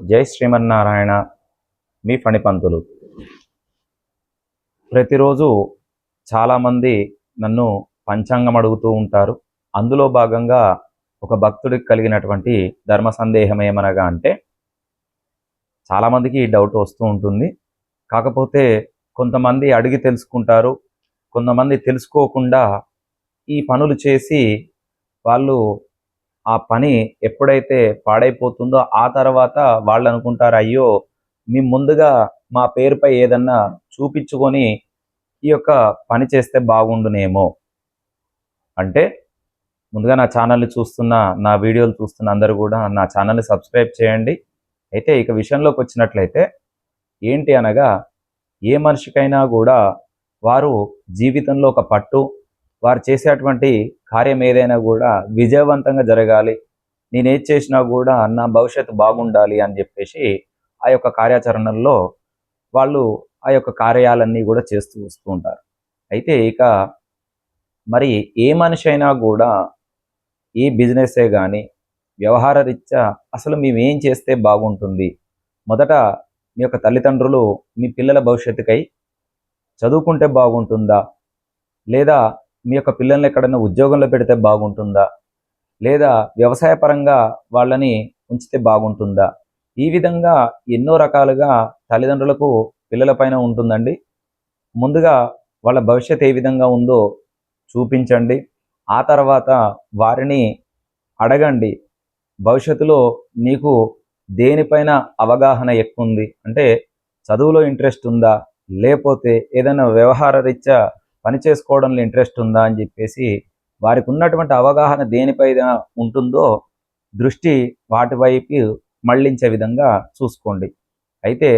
జై శ్రీమన్నారాయణ మీ ఫణిపంతులు. ప్రతిరోజు చాలామంది నన్ను పంచాంగం అడుగుతూ ఉంటారు. అందులో భాగంగా ఒక భక్తుడికి కలిగినటువంటి ధర్మ సందేహం ఏమనగా అంటే చాలామందికి ఈ డౌట్ వస్తూ ఉంటుంది. కాకపోతే కొంతమంది అడిగి తెలుసుకుంటారు. కొంతమంది తెలుసుకోకుండా ఈ పనులు చేసి వాళ్ళు ఆ పని ఎప్పుడైతే పాడైపోతుందో ఆ తర్వాత వాళ్ళు అనుకుంటారు అయ్యో మేము ముందుగా మా పేరుపై ఏదన్నా చూపించుకొని ఈ యొక్క పని చేస్తే బాగుండునేమో. అంటే ముందుగా నా ఛానల్ని చూస్తున్న నా వీడియోలు చూస్తున్న అందరూ కూడా నా ఛానల్ని సబ్స్క్రైబ్ చేయండి. అయితే ఇక విషయంలోకి వచ్చినట్లయితే ఏంటి అనగా ఏ మనిషికైనా కూడా వారు జీవితంలో ఒక పట్టు వారు చేసేటువంటి కార్యం ఏదైనా కూడా విజయవంతంగా జరగాలి. నేను ఏది చేసినా కూడా నా భవిష్యత్తు బాగుండాలి అని చెప్పేసి ఆ యొక్క కార్యాచరణలో వాళ్ళు ఆ యొక్క కార్యాలన్నీ కూడా చేస్తూ వస్తూ ఉంటారు. అయితే ఇక మరి ఏ మనిషి అయినా కూడా ఏ బిజినెస్సే కానీ వ్యవహార రీత్యా అసలు మేము ఏం చేస్తే బాగుంటుంది? మొదట మీ యొక్క తల్లిదండ్రులు మీ పిల్లల భవిష్యత్తుకై చదువుకుంటే బాగుంటుందా? లేదా మీ యొక్క పిల్లల్ని ఎక్కడైనా ఉద్యోగంలో పెడితే బాగుంటుందా? లేదా వ్యవసాయపరంగా వాళ్ళని ఉంచితే బాగుంటుందా? ఈ విధంగా ఎన్నో రకాలుగా తల్లిదండ్రులకు పిల్లలపైన ఉంటుందండి. ముందుగా వాళ్ళ భవిష్యత్ ఏ విధంగా ఉందో చూపించండి. ఆ తర్వాత వారిని అడగండి. భవిష్యత్తులో నీకు దేనిపైన అవగాహన ఎక్కువ ఉంది అంటే చదువులో ఇంట్రెస్ట్ ఉందా? లేకపోతే ఏదైనా వ్యవహార రీత్యా పని చేసుకోవడంలో ఇంట్రెస్ట్ ఉందా అని చెప్పేసి వారికి ఉన్నటువంటి అవగాహన దేనిపైన ఉంటుందో దృష్టి వాటి వైపు మళ్ళించే విధంగా చూసుకోండి. అయితే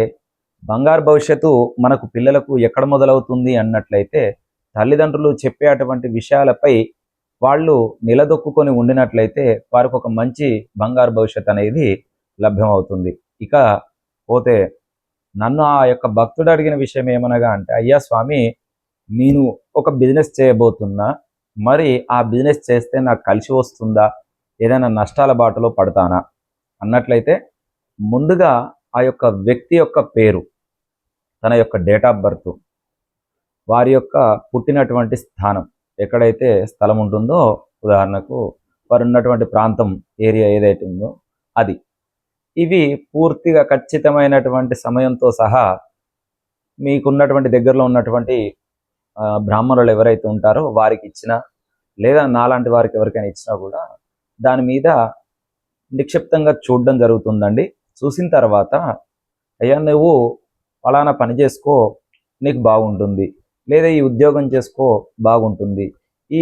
బంగారు భవిష్యత్తు మనకు పిల్లలకు ఎక్కడ మొదలవుతుంది అన్నట్లయితే తల్లిదండ్రులు చెప్పే అటువంటి విషయాలపై వాళ్ళు నిలదొక్కుకొని ఉండినట్లయితే వారికి ఒక మంచి బంగారు భవిష్యత్ అనేది లభ్యమవుతుంది. ఇక పోతే నన్ను ఆ యొక్క భక్తుడు అడిగిన విషయం ఏమనగా అంటే అయ్యా స్వామి నేను ఒక బిజినెస్ చేయబోతున్నా మరి ఆ బిజినెస్ చేస్తే నాకు కలిసి వస్తుందా? ఏదైనా నష్టాల బాటలో పడతానా? అన్నట్లయితే ముందుగా ఆ యొక్క వ్యక్తి యొక్క పేరు తన యొక్క డేట్ ఆఫ్ బర్త్ వారి యొక్క పుట్టినటువంటి స్థానం ఎక్కడైతే స్థలం ఉంటుందో ఉదాహరణకు వారు ఉన్నటువంటి ప్రాంతం ఏరియా ఏదైతే ఉందో అది. ఇవి పూర్తిగా ఖచ్చితమైనటువంటి సమయంతో సహా మీకున్నటువంటి దగ్గరలో ఉన్నటువంటి బ్రాహ్మణులు ఎవరైతే ఉంటారో వారికి ఇచ్చినా లేదా నాలాంటి వారికి ఎవరికైనా ఇచ్చినా కూడా దాని మీద నిక్షిప్తంగా చూడడం జరుగుతుందండి. చూసిన తర్వాత అయ్యా నువ్వు ఫలానా పని చేసుకో నీకు బాగుంటుంది. లేదా ఈ ఉద్యోగం చేసుకో బాగుంటుంది. ఈ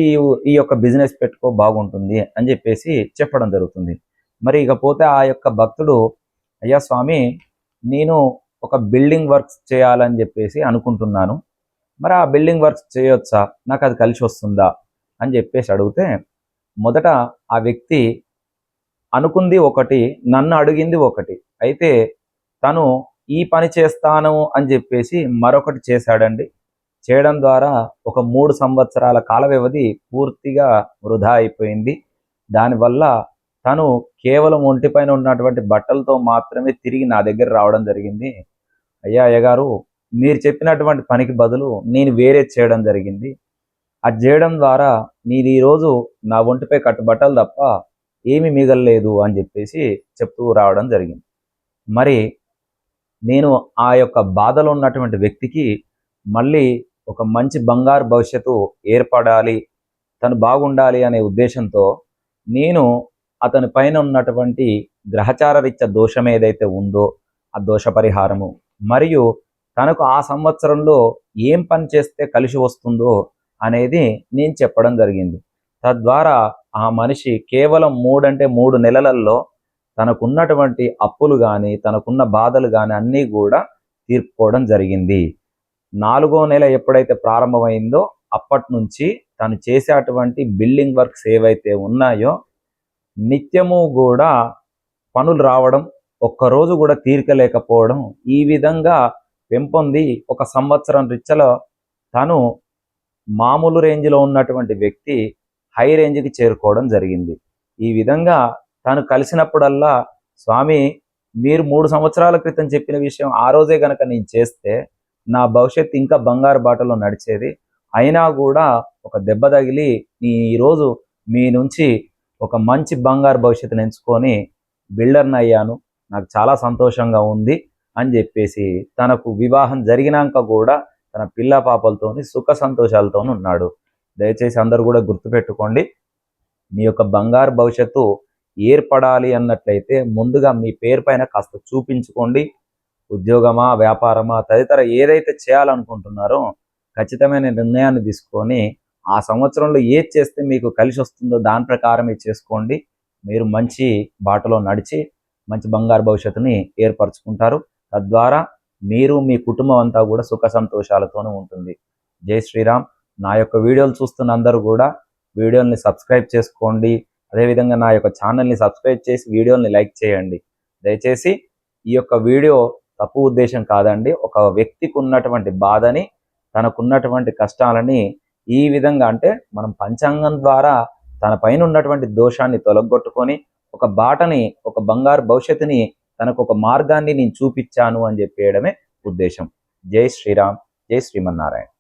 ఈ యొక్క బిజినెస్ పెట్టుకో బాగుంటుంది అని చెప్పేసి చెప్పడం జరుగుతుంది. మరి ఇకపోతే ఆ యొక్క భక్తుడు అయ్యా స్వామి నేను ఒక బిల్డింగ్ వర్క్స్ చేయాలని చెప్పేసి అనుకుంటున్నాను. మరి ఆ బిల్డింగ్ వర్క్స్ చేయొచ్చా? నాకు అది కలిసి వస్తుందా? అని చెప్పేసి అడిగితే మొదట ఆ వ్యక్తి అనుకుంది ఒకటి నన్ను అడిగింది ఒకటి. అయితే తను ఈ పని చేస్తాను అని చెప్పేసి మరొకటి చేశాడండి. చేయడం ద్వారా ఒక మూడు సంవత్సరాల కాల వ్యవధి పూర్తిగా వృధా అయిపోయింది. దానివల్ల తను కేవలం ఒంటిపైన ఉన్నటువంటి బట్టలతో మాత్రమే తిరిగి నా దగ్గర రావడం జరిగింది. అయ్యా అయ్యగారు మీరు చెప్పినటువంటి పనికి బదులు నేను వేరే చేయడం జరిగింది. అది చేయడం ద్వారా నేను ఈరోజు నా ఒంటిపై కట్టుబట్టలు తప్ప ఏమి మిగలలేదు అని చెప్పేసి చెప్తూ రావడం జరిగింది. మరి నేను ఆ యొక్క బాధలో ఉన్నటువంటి వ్యక్తికి మళ్ళీ ఒక మంచి బంగారు భవిష్యత్తు ఏర్పడాలి తను బాగుండాలి అనే ఉద్దేశంతో నేను అతని పైన ఉన్నటువంటి గ్రహచార రీత్య దోషం ఏదైతే ఉందో ఆ దోష పరిహారము మరియు తనకు ఆ సంవత్సరంలో ఏం పని చేస్తే కలిసి వస్తుందో అనేది నేను చెప్పడం జరిగింది. తద్వారా ఆ మనిషి కేవలం మూడంటే మూడు నెలలలో తనకున్నటువంటి అప్పులు కానీ తనకున్న బాధలు కానీ అన్నీ కూడా తీర్పుకోవడం జరిగింది. నాలుగో నెల ఎప్పుడైతే ప్రారంభమైందో అప్పటి నుంచి తను చేసేటువంటి బిల్డింగ్ వర్క్స్ ఏవైతే ఉన్నాయో నిత్యము కూడా పనులు రావడం ఒక్కరోజు కూడా తీర్కలేకపోవడం ఈ విధంగా పెంపొంది ఒక సంవత్సరం రిచ్చలో తను మామూలు రేంజ్లో ఉన్నటువంటి వ్యక్తి హై రేంజ్కి చేరుకోవడం జరిగింది. ఈ విధంగా తను కలిసినప్పుడల్లా స్వామి మీరు మూడు సంవత్సరాల క్రితం చెప్పిన విషయం ఆ రోజే గనక నేను చేస్తే నా భవిష్యత్తు ఇంకా బంగారు బాటలో నడిచేది. అయినా కూడా ఒక దెబ్బ తగిలి నీ ఈరోజు మీ నుంచి ఒక మంచి బంగారు భవిష్యత్తుని ఎంచుకొని బిల్డర్ని అయ్యాను. నాకు చాలా సంతోషంగా ఉంది. అని చెప్పేసి తనకు వివాహం జరిగినాక కూడా తన పిల్ల పాపలతోని సుఖ సంతోషాలతో ఉన్నాడు. దయచేసి అందరూ కూడా గుర్తుపెట్టుకోండి మీ యొక్క బంగారు భవిష్యత్తు ఏర్పడాలి అన్నట్లయితే ముందుగా మీ పేరు పైన కాస్త చూపించుకోండి. ఉద్యోగమా వ్యాపారమా తదితర ఏదైతే చేయాలనుకుంటున్నారో ఖచ్చితమైన నిర్ణయాన్ని తీసుకొని ఆ సంవత్సరంలో ఏది చేస్తే మీకు కలిసి వస్తుందో దాని ప్రకారమే చేసుకోండి. మీరు మంచి బాటలో నడిచి మంచి బంగారు భవిష్యత్తుని ఏర్పరచుకుంటారు. తద్వారా మీరు మీ కుటుంబం అంతా కూడా సుఖ సంతోషాలతోనూ ఉంటుంది. జై శ్రీరామ్. నా యొక్క వీడియోలు చూస్తున్న అందరూ కూడా వీడియోని సబ్స్క్రైబ్ చేసుకోండి. అదేవిధంగా నా యొక్క ఛానల్ని సబ్స్క్రైబ్ చేసి వీడియోని లైక్ చేయండి. దయచేసి ఈ యొక్క వీడియో తప్పు ఉద్దేశం కాదండి. ఒక వ్యక్తికి ఉన్నటువంటి బాధని తనకున్నటువంటి కష్టాలని ఈ విధంగా అంటే మనం పంచాంగం ద్వారా తన పైన ఉన్నటువంటి దోషాన్ని తొలగొట్టుకొని ఒక బాటని ఒక బంగారు భవిష్యత్తుని తనకు ఒక మార్గాన్ని నేను చూపించాను అని చెప్పేయడమే ఉద్దేశం. జై శ్రీరామ్ జై శ్రీమన్నారాయణ.